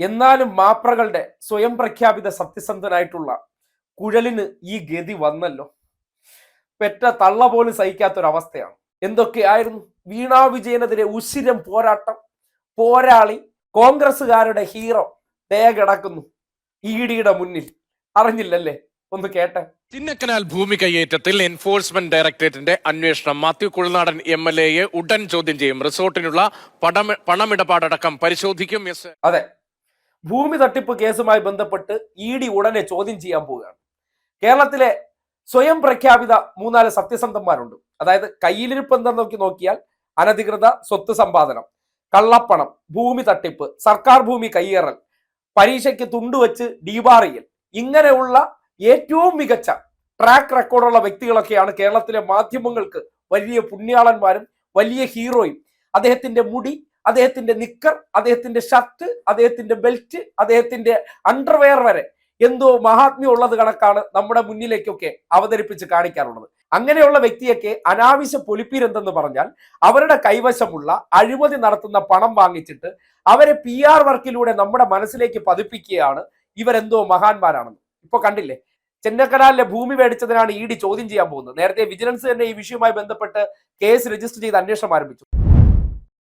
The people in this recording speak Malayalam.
എന്നാലും മാപ്രകളുടെ സ്വയം പ്രഖ്യാപിത സത്യസന്ധനായിട്ടുള്ള കുഴലിന് ഈ ഗതി വന്നല്ലോ. പെറ്റ തള്ള പോലും സഹിക്കാത്തൊരവസ്ഥയാണ്. എന്തൊക്കെയായിരുന്നു വീണാ വിജയനെതിരെ ഉശിരം പോരാട്ടം പോരാളി കോൺഗ്രസ്സുകാരുടെ ഹീറോ തേ കിടക്കുന്നു ഇ ഡിയുടെ മുന്നിൽ. അറിഞ്ഞില്ലല്ലേ? ഒന്ന് കേട്ടെ. ചിന്നക്കനാൽ ഭൂമി കയ്യേറ്റത്തിൽ എൻഫോഴ്സ്മെന്റ് ഡയറക്ടറേറ്റിന്റെ അന്വേഷണം മാത്യു കുഴനാടൻ എം എൽ എയെ ഉടൻ ചോദ്യം ചെയ്യും. റിസോർട്ടിനുള്ള പണമ പണമിടപാടടക്കം പരിശോധിക്കും അതെ. ഭൂമി തട്ടിപ്പ് കേസുമായി ബന്ധപ്പെട്ട് ഇ ഡി ഉടനെ ചോദ്യം ചെയ്യാൻ പോവുകയാണ്. കേരളത്തിലെ സ്വയം പ്രഖ്യാപിത മൂന്നാൽ സത്യസന്ധന്മാരുണ്ട്. അതായത് കയ്യിലിരിപ്പ് നോക്കി നോക്കിയാൽ അനധികൃത സ്വത്ത് സമ്പാദനം കള്ളപ്പണം ഭൂമി തട്ടിപ്പ് സർക്കാർ ഭൂമി കയ്യേറൽ പരീക്ഷയ്ക്ക് തുണ്ടുവച്ച് ഡീബാറിയൽ. ഇങ്ങനെയുള്ള ഏറ്റവും മികച്ച ട്രാക്ക് റെക്കോർഡുള്ള വ്യക്തികളൊക്കെയാണ് കേരളത്തിലെ മാധ്യമങ്ങൾക്ക് വലിയ പുണ്യാളന്മാരും വലിയ ഹീറോയും. അദ്ദേഹത്തിന്റെ മുടി അദ്ദേഹത്തിന്റെ നിക്കർ അദ്ദേഹത്തിന്റെ ഷർട്ട് അദ്ദേഹത്തിന്റെ ബെൽറ്റ് അദ്ദേഹത്തിന്റെ അണ്ടർവെയർ വരെ എന്തോ മഹാത്മ്യം ഉള്ളത് കണക്കാണ് നമ്മുടെ മുന്നിലേക്കൊക്കെ അവതരിപ്പിച്ച് കാണിക്കാറുള്ളത്. അങ്ങനെയുള്ള വ്യക്തിയൊക്കെ അനാവശ്യ പൊലിപ്പീരെന്തെന്ന് പറഞ്ഞാൽ അവരുടെ കൈവശമുള്ള അഴിമതി നടത്തുന്ന പണം വാങ്ങിച്ചിട്ട് അവരെ പി ആർ വർക്കിലൂടെ നമ്മുടെ മനസ്സിലേക്ക് പതിപ്പിക്കുകയാണ് ഇവരെന്തോ മഹാന്മാരാണെന്ന്. ഇപ്പൊ കണ്ടില്ലേ? ചെന്നക്കനാലിലെ ഭൂമി മേടിച്ചതിനാണ് ഇ ഡി ചോദ്യം ചെയ്യാൻ പോകുന്നത്. നേരത്തെ വിജിലൻസ് തന്നെ ഈ വിഷയവുമായി ബന്ധപ്പെട്ട് കേസ് രജിസ്റ്റർ ചെയ്ത് അന്വേഷണം ആരംഭിച്ചു.